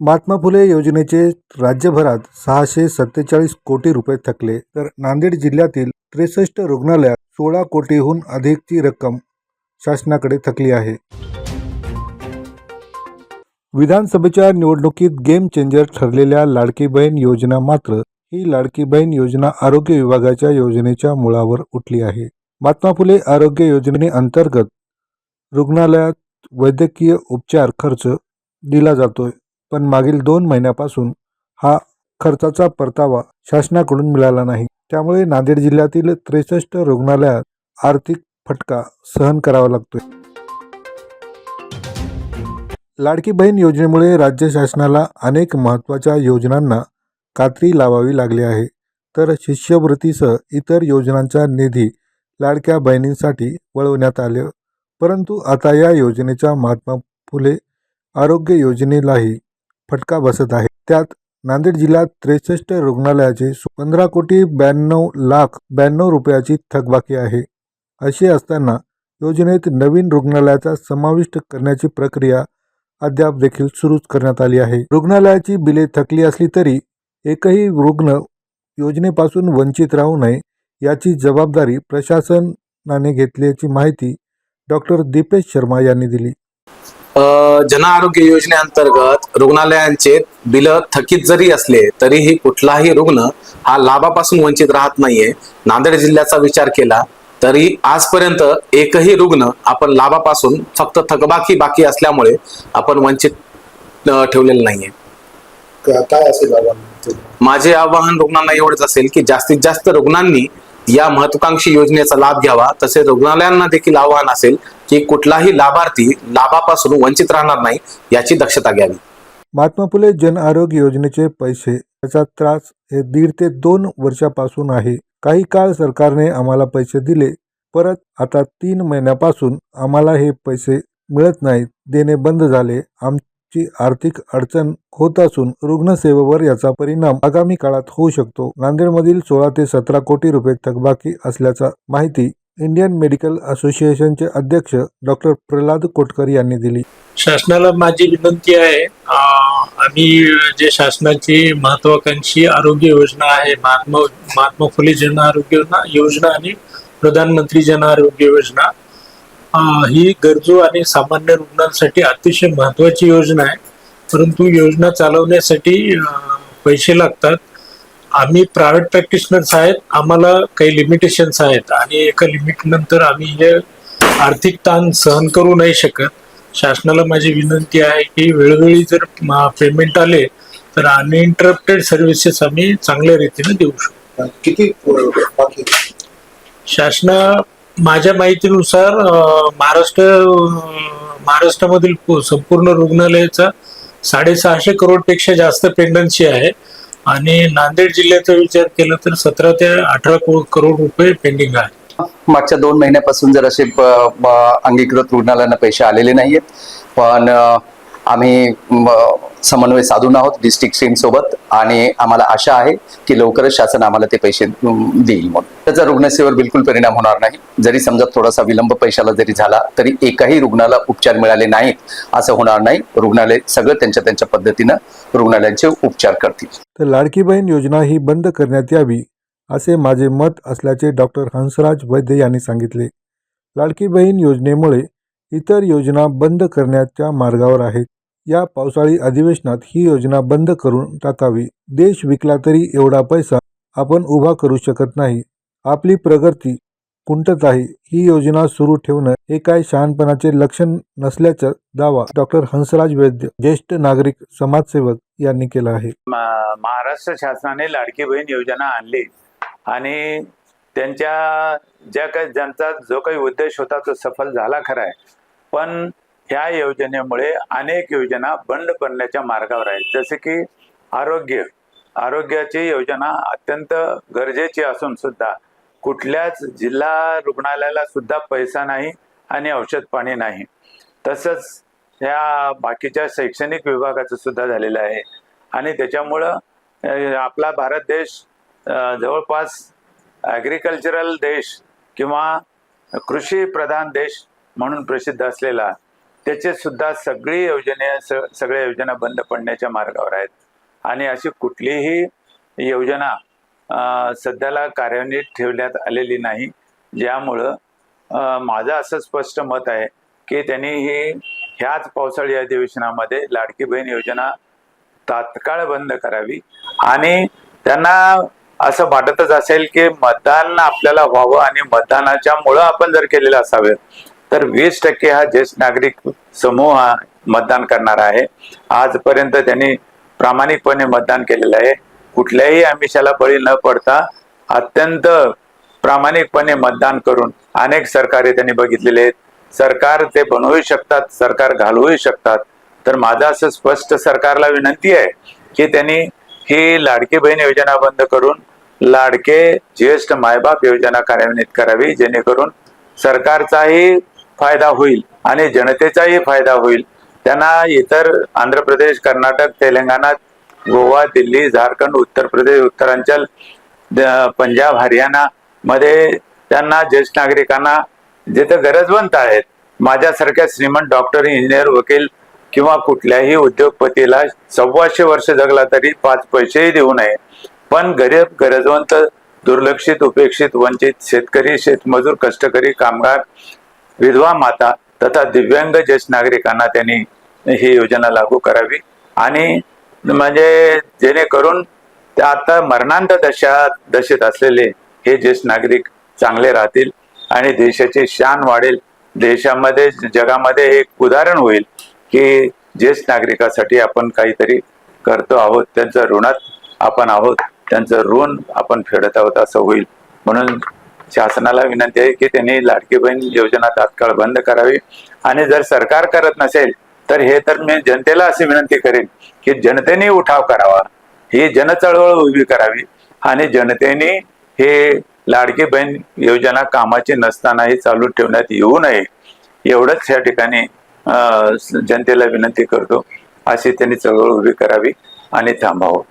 महात्मा फुले योजनेचे राज्यभरात सहाशे सत्तेचाळीस कोटी रुपये थकले. तर नांदेड जिल्ह्यातील त्रेसष्ट रुग्णालयात सोळा कोटीहून अधिकची रक्कम शासनाकडे थकली आहे. विधानसभेच्या निवडणुकीत गेम चेंजर ठरलेल्या लाडकी बहीण योजना मात्र ही लाडकी बहीण योजना आरोग्य विभागाच्या योजनेच्या मुळावर उठली आहे. महात्मा फुले आरोग्य योजनेअंतर्गत रुग्णालयात वैद्यकीय उपचार खर्च दिला जातोय. पण मागील दोन महिन्यापासून हा खर्चाचा परतावा शासनाकडून मिळाला नाही. त्यामुळे नांदेड जिल्ह्यातील त्रेसष्ट रुग्णालयात आर्थिक फटका सहन करावा लागतोय. लाडकी बहीण योजनेमुळे राज्य शासनाला अनेक महत्त्वाच्या योजनांना कात्री लावावी लागली आहे. तर शिष्यवृत्तीसह इतर योजनांचा निधी लाडक्या बहिणींसाठी वळवण्यात आले. परंतु आता या योजनेच्या महात्मा फुले आरोग्य योजनेलाही फटका बसत आहे. त्यात नांदेड जिल्ह्यात त्रेसष्ट रुग्णालयाचे पंधरा कोटी ब्याण्णव लाख ब्याण्णव रुपयाची थकबाकी आहे. असे असताना योजनेत नवीन रुग्णालयाचा समाविष्ट करण्याची प्रक्रिया अद्याप देखील सुरूच करण्यात आली आहे. रुग्णालयाची बिले थकली असली तरी एकही रुग्ण योजनेपासून वंचित राहू नये याची जबाबदारी प्रशासनाने घेतल्याची माहिती डॉक्टर दीपेश शर्मा यांनी दिली. जन आरोग्य योजनेअंतर्गत रुग्णालयांचे बिल थकीत जरी असले तरीही कुठलाही रुग्ण हा लाभापासून वंचित राहत नाहीये. नांदेड जिल्ह्याचा विचार केला तरी आजपर्यंत एकही रुग्ण आपण लाभापासून फक्त थकबाकी बाकी असल्यामुळे आपण वंचित ठेवलेलं नाहीये. काय असेल माझे आवाहन रुग्णांना एवढंच असेल की जास्तीत जास्त रुग्णांनी या महत्वाकांक्षी योजनेचा लाभ घ्यावा. तसेच रुग्णालयांना देखील आवाहन असेल की कुठलाही लाभार्थी लाभापासून वंचित राहणार नाही याची दक्षता घ्यावी. महात्मा फुले जन आरोग्य योजनेचे पैसे त्याचा त्रास हे दीड ते दोन वर्षापासून आहे. काही काळ सरकारने आम्हाला पैसे दिले. परत आता तीन महिन्यापासून आम्हाला हे पैसे मिळत नाहीत. देणे बंद झाले. आम ची आर्थिक अडचण होत असून रुग्णसेवेवर याचा परिणाम आगामी काळात होऊ शकतो. नांदेडमधील सोळा ते सतरा कोटी रुपये थकबाकी असल्याचा माहिती इंडियन मेडिकल असोसिएशनचे अध्यक्ष डॉक्टर प्रल्हाद कोटकर यांनी दिली. शासनाला माझी विनंती आहे आम्ही जे शासनाची महत्वाकांक्षी आरोग्य योजना आहे महात्मा महात्मा फुले जन आरोग्य योजना- योजना आणि प्रधानमंत्री जन आरोग्य योजना ही गरजू आणि सामान्य रुग्णांसाठी अतिशय महत्वाची योजना आहे. परंतु योजना चालवण्यासाठी पैसे लागतात. आम्ही प्रायव्हेट प्रॅक्टिशनर्स आहेत. आम्हाला काही लिमिटेशन्स आहेत. आणि एका लिमिट नंतर आम्ही हे आर्थिक ताण सहन करू नाही शकत. शासनाला माझी विनंती आहे की वेळोवेळी जर पेमेंट आले तर अनइंटरप्टेड सर्व्हिसेस आम्ही चांगल्या रीतीने देऊ शकतो किती शासना माझ्या माहितीनुसार महाराष्ट्र महाराष्ट्रामधील संपूर्ण रुग्णालयाचा साडेसहाशे करोडपेक्षा जास्त पेंडन्सी आहे. आणि नांदेड जिल्ह्याचा विचार केला तर सतरा ते अठरा करोड रुपये पेंडिंग आहे. मागच्या दोन महिन्यापासून जर असे अंगीकृत रुग्णालयांना पैसे आलेले नाहीयेत. पण आम्ही समन्वय साधून आहोत डिस्ट्रिक्ट टीम सोबत आणि आम्हाला आशा आहे की लवकरच शासन आम्हाला ते पैसे देईल म्हणून. त्याचा रुग्णसेवेवर बिलकुल परिणाम होणार नाही. जरी समजा थोडासा विलंब पैशाला जरी झाला तरी एकाही रुग्णाला उपचार मिळाले नाहीत असं होणार नाही. रुग्णालय सगळं त्यांच्या त्यांच्या पद्धतीनं रुग्णालयांचे उपचार करतील. तर लाडकी बहीण योजना ही बंद करण्यात यावी असे माझे मत असल्याचे डॉक्टर हंसराज वैद्य यांनी सांगितले. लाडकी बहीण योजनेमुळे इतर योजना बंद करण्याच्या मार्गावर आहेत. या पावसाळी अधिवेशनात ही योजना बंद करून टाकावी. देश विकला तरी एवढा पैसा आपण उभा करू शकत नाही. आपली प्रगती कुंटत आहे. ही योजना सुरू ठेवणं हे काय शहाणपणाचे लक्षण नसल्याचा दावा डॉक्टर हंसराज वैद्य ज्येष्ठ नागरिक समाजसेवक यांनी केला आहे. महाराष्ट्र शासनाने लाडकी बहीण योजना आणली आणि त्यांच्या ज्या काही ज्यांचा जो काही उद्देश होता तो सफल झाला खरा आहे. पण ह्या योजनेमुळे अनेक योजना बंद पडण्याच्या मार्गावर आहेत. जसे की आरोग्य. आरोग्याची योजना अत्यंत गरजेची असून सुद्धा कुठल्याच जिल्हा रुग्णालयाला सुद्धा पैसा नाही आणि औषध पाणी नाही. तसंच ह्या बाकीच्या शैक्षणिक विभागाचं सुद्धा झालेलं आहे. आणि त्याच्यामुळं आपला भारत देश जवळपास ॲग्रिकल्चरल देश किंवा कृषी प्रधान देश म्हणून प्रसिद्ध असलेला त्याचे सुद्धा सगळी योजने स- सगळ्या योजना बंद पडण्याच्या मार्गावर आहेत. आणि अशी कुठलीही योजना सध्याला कार्यान्वित ठेवण्यात आलेली नाही. ज्यामुळं माझं असं स्पष्ट मत आहे की त्यांनी ही ह्याच पावसाळी अधिवेशनामध्ये लाडकी बहीण योजना तात्काळ बंद करावी. आणि त्यांना असं वाटतच असेल की मतदान आपल्याला व्हावं आणि मतदानाच्यामुळं आपण जर केलेलं असावे तर वीस टक्के हा ज्येष्ठ नागरिक समूह हा मतदान करणार आहे. आजपर्यंत त्यांनी प्रामाणिकपणे मतदान केलेलं आहे. कुठल्याही आमिषाला बळी न पडता अत्यंत प्रामाणिकपणे मतदान करून अनेक सरकारे त्यांनी बघितलेले आहेत. सरकार ते बनवू शकतात सरकार घालवू शकतात. तर माझं असं स्पष्ट सरकारला विनंती आहे की त्यांनी ही लाडकी बहीण योजना बंद करून लाडके ज्येष्ठ मायबाप योजना कार्यान्वित करावी जेणेकरून सरकारचाही फायदा होईल आणि जनतेचाही फायदा होईल. त्यांना इतर आंध्र प्रदेश कर्नाटक तेलंगणा गोवा दिल्ली झारखंड उत्तर प्रदेश उत्तरांचल पंजाब हरियाणा मध्ये त्यांना ज्येष्ठ नागरिकांना जिथे गरजवंत आहेत माझ्यासारख्या श्रीमंत डॉक्टर इंजिनियर वकील किंवा कुठल्याही उद्योगपतीला सव्वाशे वर्ष जगला तरी पाच पैसेही देऊ नये. पण गरीब गरजवंत दुर्लक्षित उपेक्षित वंचित शेतकरी शेतमजूर कष्टकरी कामगार विधवा माता तथा दिव्यांग ज्येष्ठ नागरिकांना त्यांनी ही योजना लागू करावी. आणि म्हणजे जेणेकरून ते आता मरणांत दशा दशेत असलेले हे ज्येष्ठ नागरिक चांगले राहतील आणि देशाची शान वाढेल. देशामध्ये जगामध्ये एक उदाहरण होईल की ज्येष्ठ नागरिकासाठी आपण काहीतरी करतो आहोत त्यांचं ऋणात आपण आहोत त्यांचं ऋण आपण फेडत आहोत असं होईल. म्हणून शासनाला विनंती आहे की त्यांनी लाडकी बहीण योजना तात्काळ बंद करावी. आणि जर सरकार करत नसेल तर हे तर मी जनतेला अशी विनंती करेन की जनतेने उठाव करावा. ही जनचळवळ उभी करावी आणि जनतेने हे लाडकी बहीण योजना कामाची नसतानाही चालू ठेवण्यात येऊ नये. एवढंच या ठिकाणी जनतेला विनंती करतो. अशी त्यांनी चळवळ उभी करावी आणि थांबावं.